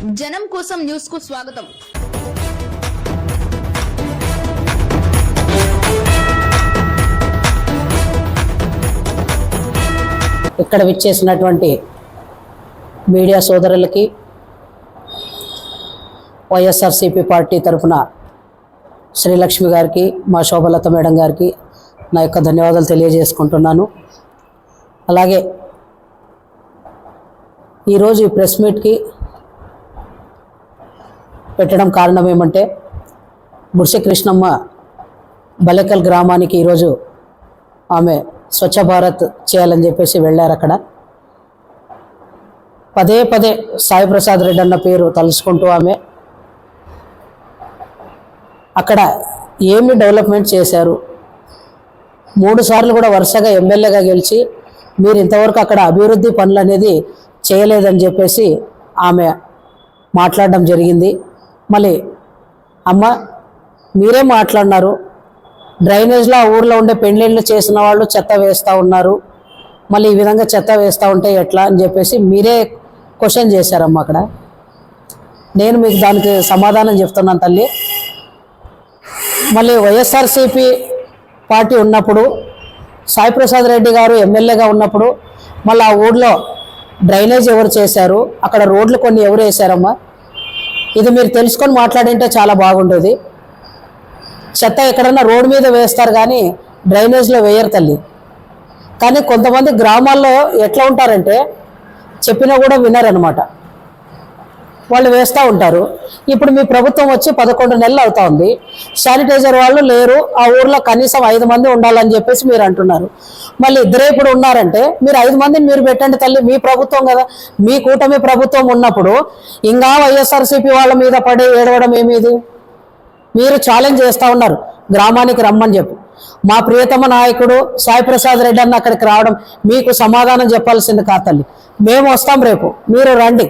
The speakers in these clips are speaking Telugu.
జనం కోసం న్యూస్కు స్వాగతం. ఇక్కడ విచ్చేసినటువంటి మీడియా సోదరులకి వైఎస్ఆర్సీపీ పార్టీ తరఫున శ్రీలక్ష్మి గారికి మా శోభలత మేడం గారికి నా యొక్క ధన్యవాదాలు తెలియజేసుకుంటున్నాను. అలాగే ఈరోజు ఈ ప్రెస్ మీట్కి పెట్టడం కారణం ఏమంటే బుర్ష కృష్ణమ్మ బలెకల్ గ్రామానికి ఈరోజు ఆమె స్వచ్ఛ భారత్ చేయాలని చెప్పేసి వెళ్ళారు అక్కడ. పదే పదే సాయి ప్రసాద్ రెడ్డి అన్న పేరు తలుచుకుంటూ ఆమె అక్కడ ఏమి డెవలప్మెంట్ చేశారు? మూడు సార్లు కూడా వరుసగా ఎమ్మెల్యేగా గెలిచి మీరు ఇంతవరకు అక్కడ అభివృద్ధి పనులు అనేది చేయలేదని చెప్పేసి ఆమె మాట్లాడడం జరిగింది. మళ్ళీ అమ్మ మీరే మాట్లాడినారు. డ్రైనేజ్లో ఆ ఊర్లో ఉండే పెండ్లిళ్ళు చేసిన వాళ్ళు చెత్త వేస్తూ ఉన్నారు. మళ్ళీ ఈ విధంగా చెత్త వేస్తూ ఉంటే ఎట్లా అని చెప్పేసి మీరే క్వశ్చన్ చేశారమ్మా అక్కడ. నేను మీకు దానికి సమాధానం చెప్తున్నాను తల్లి. మళ్ళీ వైఎస్ఆర్సీపీ పార్టీ ఉన్నప్పుడు సాయి ప్రసాద్ రెడ్డి గారు ఎమ్మెల్యేగా ఉన్నప్పుడు మళ్ళీ ఆ ఊర్లో డ్రైనేజ్ ఎవరు చేశారు అక్కడ రోడ్లు కొన్ని ఎవరు వేశారమ్మా? ఇది మీరు తెలుసుకొని మాట్లాడింటే చాలా బాగుండేది. చెత్త ఎక్కడన్నా రోడ్డు మీద వేస్తారు కానీ డ్రైనేజ్లో వేయరు తల్లి. కానీ కొంతమంది గ్రామాల్లో ఎట్లా ఉంటారంటే చెప్పినా కూడా వినరనమాట వాళ్ళు వేస్తూ ఉంటారు. ఇప్పుడు మీ ప్రభుత్వం వచ్చి పదకొండు నెలలు అవుతా ఉంది. శానిటైజర్ వాళ్ళు లేరు. ఆ ఊర్లో కనీసం ఐదు మంది ఉండాలని చెప్పేసి మీరు అంటున్నారు. మళ్ళీ ఇద్దరే ఇప్పుడు ఉన్నారంటే మీరు ఐదు మందిని మీరు పెట్టండి తల్లి మీ ప్రభుత్వం కదా. మీ కూటమి ప్రభుత్వం ఉన్నప్పుడు ఇంకా వైఎస్ఆర్సీపీ వాళ్ళ మీద పడి ఏడవడం ఏమిది? మీరు ఛాలెంజ్ చేస్తూ ఉన్నారు. గ్రామానికి రమ్మని చెప్పి. మా ప్రియతమ నాయకుడు సాయి ప్రసాద్ రెడ్డి అన్న అక్కడికి రావడం మీకు సమాధానం చెప్పాల్సింది కా తల్లి. మేము వస్తాం రేపు. మీరు రండి.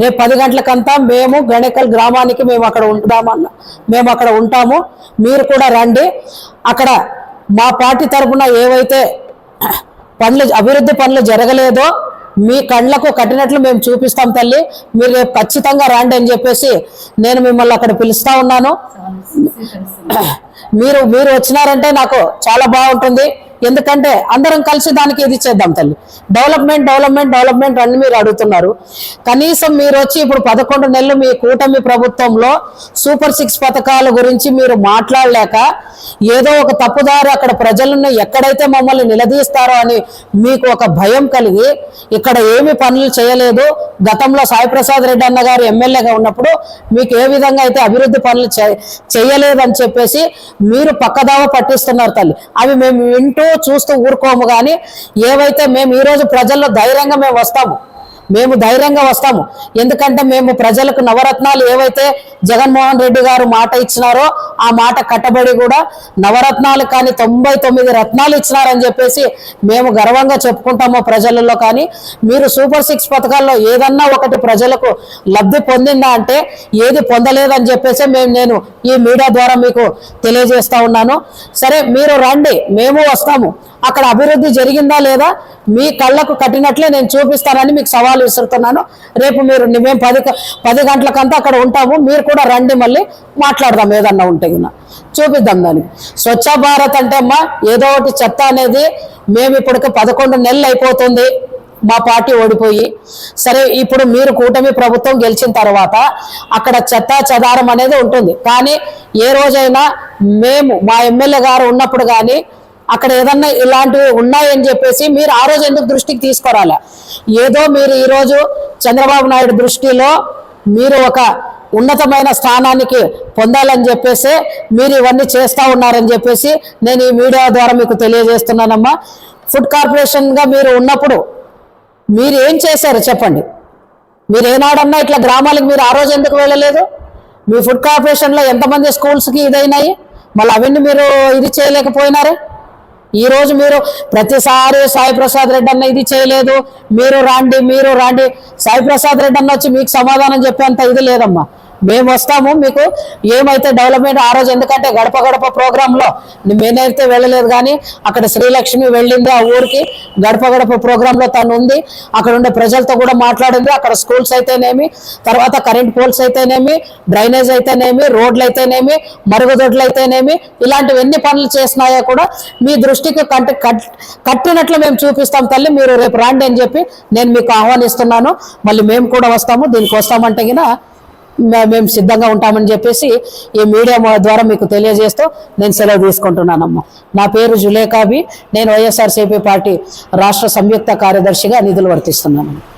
రేపు పది గంటలకంతా మేము గణేకల్ గ్రామానికి మేము అక్కడ ఉంటామన్న మేము అక్కడ ఉంటాము. మీరు కూడా రండి. అక్కడ మా పార్టీ తరఫున ఏవైతే పనులు అభివృద్ధి పనులు జరగలేదో మీ కళ్ళకు కట్టినట్లు మేము చూపిస్తాం తల్లి. మీరు రేపు ఖచ్చితంగా రండి అని చెప్పేసి నేను మిమ్మల్ని అక్కడ పిలుస్తా ఉన్నాను. మీరు మీరు వచ్చినారంటే నాకు చాలా బాగుంటుంది. ఎందుకంటే అందరం కలిసి దానికి ఇది చేద్దాం తల్లి. డెవలప్మెంట్ డెవలప్మెంట్ డెవలప్మెంట్ అని మీరు అడుగుతున్నారు. కనీసం మీరు వచ్చి ఇప్పుడు పదకొండు నెలలు మీ కూటమి ప్రభుత్వంలో సూపర్ సిక్స్ పథకాల గురించి మీరు మాట్లాడలేక ఏదో ఒక తప్పుదారి అక్కడ ప్రజలను ఎక్కడైతే మమ్మల్ని నిలదీస్తారో అని మీకు ఒక భయం కలిగి ఇక్కడ ఏమి పనులు చేయలేదు. గతంలో సాయి ప్రసాద్ రెడ్డి అన్న గారు ఎమ్మెల్యేగా ఉన్నప్పుడు మీకు ఏ విధంగా అయితే అభివృద్ధి పనులు చేయలేదని చెప్పేసి మీరు పక్కదావ పట్టిస్తున్నారు తల్లి. అవి మేము వింటూ చూస్తూ ఊరుకోము కానీ ఏవైతే మేము ఈరోజు ప్రజల్లో ధైర్యంగా మేము వస్తాము మేము ధైర్యంగా వస్తాము. ఎందుకంటే మేము ప్రజలకు నవరత్నాలు ఏవైతే జగన్మోహన్ రెడ్డి గారు మాట ఇచ్చినారో ఆ మాట కట్టబడి కూడా నవరత్నాలు కానీ తొంభై తొమ్మిది రత్నాలు ఇచ్చినారని చెప్పేసి మేము గర్వంగా చెప్పుకుంటాము ప్రజలలో కానీ. మీరు సూపర్ సిక్స్ పథకాల్లో ఏదన్నా ఒకటి ప్రజలకు లబ్ధి పొందిందా అంటే ఏది పొందలేదని చెప్పేసి మేము నేను ఈ మీడియా ద్వారా మీకు తెలియజేస్తా ఉన్నాను. సరే మీరు రండి మేము వస్తాము. అక్కడ అభివృద్ధి జరిగిందా లేదా మీ కళ్ళకు కట్టినట్లే నేను చూపిస్తానని మీకు సవాల్ విసురుతున్నాను. రేపు మీరు మేము పది పది గంటలకంతా అక్కడ ఉంటాము. మీరు కూడా రండి మళ్ళీ మాట్లాడదాం ఏదన్నా ఉంటే గిన. చూపిద్దాం దానికి. స్వచ్ఛ భారత్ అంటే అమ్మా ఏదో ఒకటి చెత్త అనేది మేము ఇప్పటికి పదకొండు నెలలు అయిపోతుంది. మా పార్టీ ఓడిపోయి. సరే ఇప్పుడు మీరు కూటమి ప్రభుత్వం గెలిచిన తర్వాత అక్కడ చెత్త చెదారం అనేది ఉంటుంది. కానీ ఏ రోజైనా మేము మా ఎమ్మెల్యే గారు ఉన్నప్పుడు కానీ అక్కడ ఏదన్నా ఇలాంటివి ఉన్నాయని చెప్పేసి మీరు ఆ రోజు ఎందుకు దృష్టికి తీసుకురాలే? ఏదో మీరు ఈరోజు చంద్రబాబు నాయుడు దృష్టిలో మీరు ఒక ఉన్నతమైన స్థానానికి పొందాలని చెప్పేసి మీరు ఇవన్నీ చేస్తూ ఉన్నారని చెప్పేసి నేను ఈ మీడియా ద్వారా మీకు తెలియజేస్తున్నానమ్మా. ఫుడ్ కార్పొరేషన్గా మీరు ఉన్నప్పుడు మీరు ఏం చేశారు చెప్పండి. మీరు ఏనాడన్నా ఇట్లా గ్రామాలకు మీరు ఆ రోజు ఎందుకు వెళ్ళలేదు? మీ ఫుడ్ కార్పొరేషన్లో ఎంతమంది స్కూల్స్కి ఇదైనాయి? మళ్ళీ అవన్నీ మీరు ఇది చేయలేకపోయినారే? ఈరోజు మీరు ప్రతిసారి సాయి ప్రసాద్ రెడ్డి అన్న ఇది చేయలేదు. మీరు రాండి మీరు రాండి. సాయి ప్రసాద్ రెడ్డి అన్న వచ్చి మీకు సమాధానం చెప్పేంత ఇది లేదమ్మా. మేము వస్తాము మీకు ఏమైతే డెవలప్మెంట్ ఆ రోజు ఎందుకంటే గడప గడప ప్రోగ్రాంలో నేనైతే వెళ్ళలేదు కానీ అక్కడ శ్రీలక్ష్మి వెళ్ళింది ఆ ఊరికి. గడప గడప ప్రోగ్రాంలో తను ఉంది. అక్కడ ఉండే ప్రజలతో కూడా మాట్లాడింది. అక్కడ స్కూల్స్ అయితేనేమి తర్వాత కరెంట్ పోల్స్ అయితేనేమి డ్రైనేజ్ అయితేనేమి రోడ్లు అయితేనేమి మరుగుదొడ్లు అయితేనేమి ఇలాంటివి ఎన్ని పనులు చేసినాయో కూడా మీ దృష్టికి కంట కట్- కట్టినట్లు మేము చూపిస్తాం తల్లి. మీరు రేపు రాండి అని చెప్పి నేను మీకు ఆహ్వానిస్తున్నాను. మళ్ళీ మేము కూడా వస్తాము. దీనికి వస్తామంటే గిన మేము సిద్ధంగా ఉంటామని చెప్పేసి ఈ మీడియా ద్వారా మీకు తెలియజేస్తూ నేను సెలవు తీసుకుంటున్నానమ్మా. నా పేరు జులేకాబి నేను వైఎస్ఆర్సీపీ పార్టీ రాష్ట్ర సంయుక్త కార్యదర్శిగా నిధులు వర్తిస్తున్నాను.